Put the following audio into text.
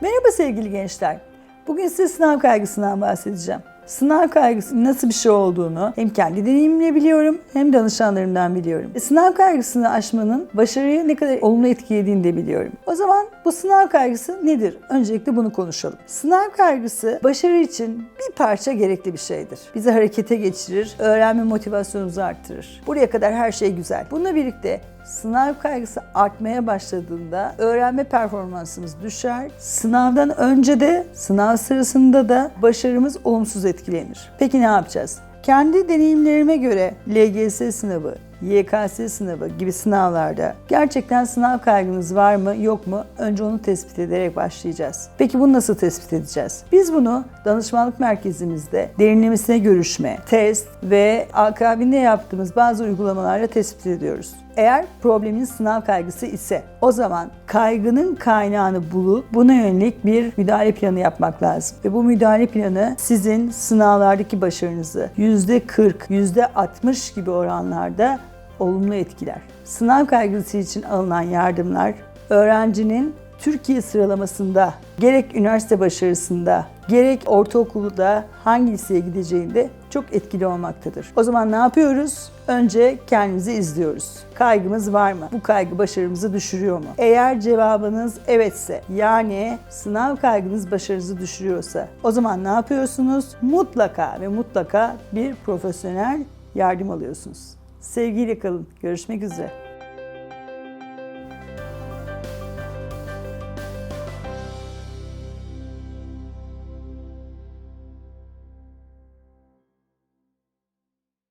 Merhaba sevgili gençler. Bugün size sınav kaygısından bahsedeceğim. Sınav kaygısının nasıl bir şey olduğunu hem kendi deneyimimle biliyorum hem danışanlarımdan biliyorum. E, Sınav kaygısını aşmanın başarıyı ne kadar olumlu etkilediğini de biliyorum. O zaman bu sınav kaygısı nedir? Öncelikle bunu konuşalım. Sınav kaygısı başarı için bir parça gerekli bir şeydir. Bizi harekete geçirir, öğrenme motivasyonumuzu arttırır. Buraya kadar her şey güzel. Bununla birlikte sınav kaygısı artmaya başladığında öğrenme performansımız düşer. Sınavdan önce de sınav sırasında da başarımız olumsuz etkilenir. Peki ne yapacağız? Kendi deneyimlerime göre LGS sınavı, YKS sınavı gibi sınavlarda gerçekten sınav kaygınız var mı yok mu önce onu tespit ederek başlayacağız. Peki bunu nasıl tespit edeceğiz? Biz bunu danışmanlık merkezimizde derinlemesine görüşme, test ve akabinde yaptığımız bazı uygulamalarla tespit ediyoruz. Eğer problemin sınav kaygısı ise o zaman kaygının kaynağını bulup buna yönelik bir müdahale planı yapmak lazım. Ve bu müdahale planı sizin sınavlardaki başarınızı %40, %60 gibi oranlarda olumlu etkiler. Sınav kaygısı için alınan yardımlar öğrencinin Türkiye sıralamasında gerek üniversite başarısında gerek ortaokulda hangi liseye gideceğinde çok etkili olmaktadır. O zaman ne yapıyoruz? Önce kendimizi izliyoruz. Kaygımız var mı? Bu kaygı başarımızı düşürüyor mu? Eğer cevabınız evetse yani sınav kaygınız başarınızı düşürüyorsa o zaman ne yapıyorsunuz? Mutlaka ve mutlaka bir profesyonel yardım alıyorsunuz. Sevgiyle kalın. Görüşmek üzere.